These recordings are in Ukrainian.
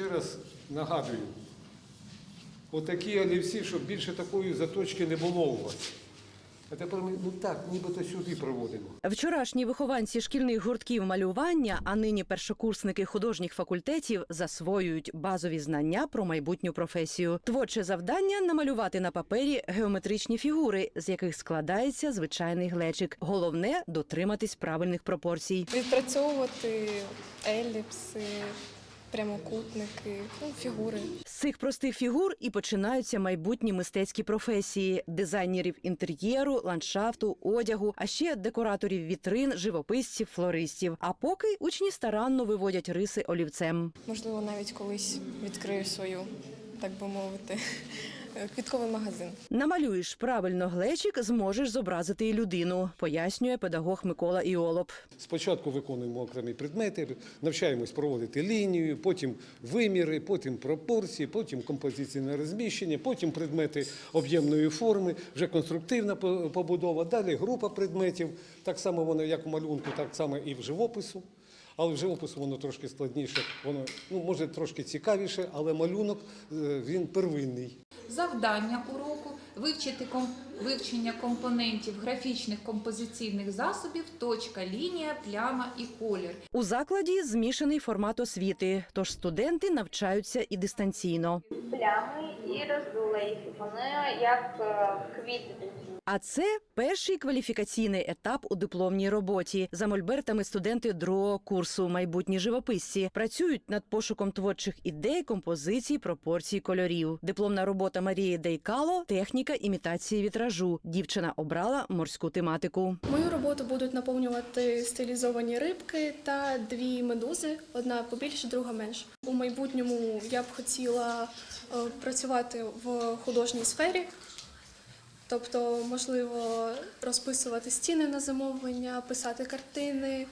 ще раз нагадую, отакі олівці, щоб більше такої заточки не було у вас. А тепер ми ну так, нібито сюди проводимо. Вчорашні вихованці шкільних гуртків малювання, а нині першокурсники художніх факультетів засвоюють базові знання про майбутню професію. Творче завдання намалювати на папері геометричні фігури, з яких складається звичайний глечик. Головне дотриматись правильних пропорцій. відпрацьовувати еліпси, прямокутники, ну, фігури. З цих простих фігур і починаються майбутні мистецькі професії дизайнерів інтер'єру, ландшафту, одягу, а ще декораторів вітрин, живописців, флористів. А поки учні старанно виводять риси олівцем. Можливо, навіть колись відкрию свою, так би мовити, квітковий магазин. Намалюєш правильно глечик, зможеш зобразити і людину, пояснює педагог Микола Іолоп. Спочатку виконуємо окремі предмети, навчаємось проводити лінію, потім виміри, потім пропорції, потім композиційне розміщення, потім предмети об'ємної форми, вже конструктивна побудова, далі група предметів. Так само воно як у малюнку, так само і в живопису. Але в живопису воно трошки складніше, воно ну, може трошки цікавіше, але малюнок е, він первинний. Завдання уроку вивчити ком... вивчення компонентів графічних композиційних засобів, точка, лінія, пляма і колір. У закладі змішаний формат освіти, тож студенти навчаються і дистанційно. плями і роздула їх. Вони як е, квіти. А це перший кваліфікаційний етап у дипломній роботі. За мольбертами студенти другого курсу майбутні живописці працюють над пошуком творчих ідей, композицій, пропорцій, кольорів. Дипломна робота Марії Дейкало техніка імітації вітражу. Дівчина обрала морську тематику. Мою роботу будуть наповнювати стилізовані рибки та дві медузи, одна побільше, друга менше. У майбутньому я б хотіла е, працювати в художній сфері, тобто, можливо, розписувати стіни на замовлення, писати картини,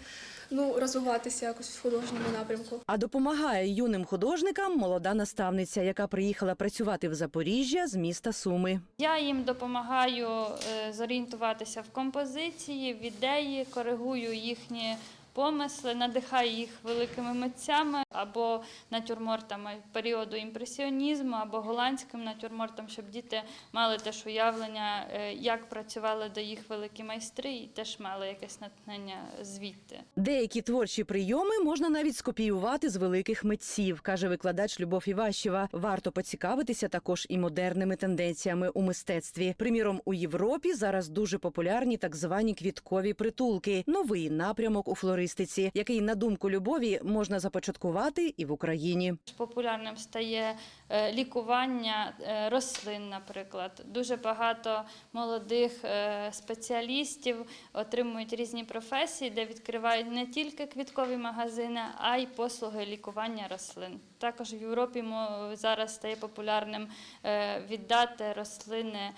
ну, розвиватися якось в художньому напрямку. А допомагає юним художникам молода наставниця, яка приїхала працювати в Запоріжжя з міста Суми. Я їм допомагаю е, зорієнтуватися в композиції, в ідеї, коригую їхні помисли, надихаю їх великими митцями або натюрмортами періоду імпресіонізму, або голландським натюрмортом, щоб діти мали теж уявлення, е, як працювали до їх великі майстри, і теж мали якесь натхнення звідти. Деякі творчі прийоми можна навіть скопіювати з великих митців, каже викладач Любов Іващева. Варто поцікавитися також і модерними тенденціями у мистецтві. Приміром, у Європі зараз дуже популярні так звані квіткові притулки, новий напрямок у флористиці, який, на думку Любові, можна започаткувати і в Україні. Популярним стає е, лікування е, рослин, наприклад. Дуже багато молодих е, спеціалістів отримують різні професії, де відкривають не тільки квіткові магазини, а й послуги лікування рослин. Також в Європі зараз стає популярним віддати рослини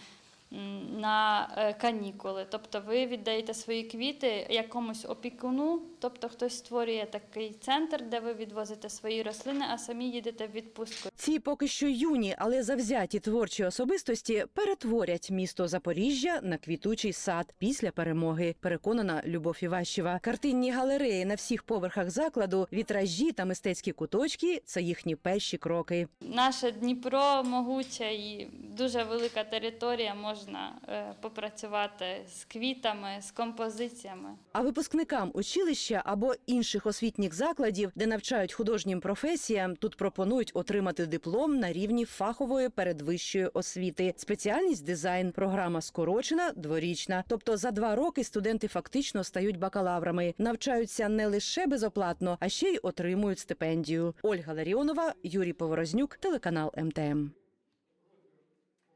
на е, канікули. Тобто ви віддаєте свої квіти якомусь опікуну, тобто хтось створює такий центр, де ви відвозите свої рослини, а самі їдете в відпустку. Ці поки що юні, але завзяті творчі особистості перетворять місто Запоріжжя на квітучий сад після перемоги. Переконана Любов Іващева. Картинні галереї на всіх поверхах закладу, вітражі та мистецькі куточки це їхні перші кроки. Наше Дніпро могуче і дуже велика територія. Можна е, попрацювати з квітами, з композиціями. А випускникам училища або інших освітніх закладів, де навчають художнім професіям, тут пропонують отримати диплом на рівні фахової передвищої освіти. Спеціальність дизайн, програма скорочена, дворічна. Тобто за два роки студенти фактично стають бакалаврами, навчаються не лише безоплатно, а ще й отримують стипендію. Ольга Ларіонова, Юрій Поворознюк, телеканал МТМ.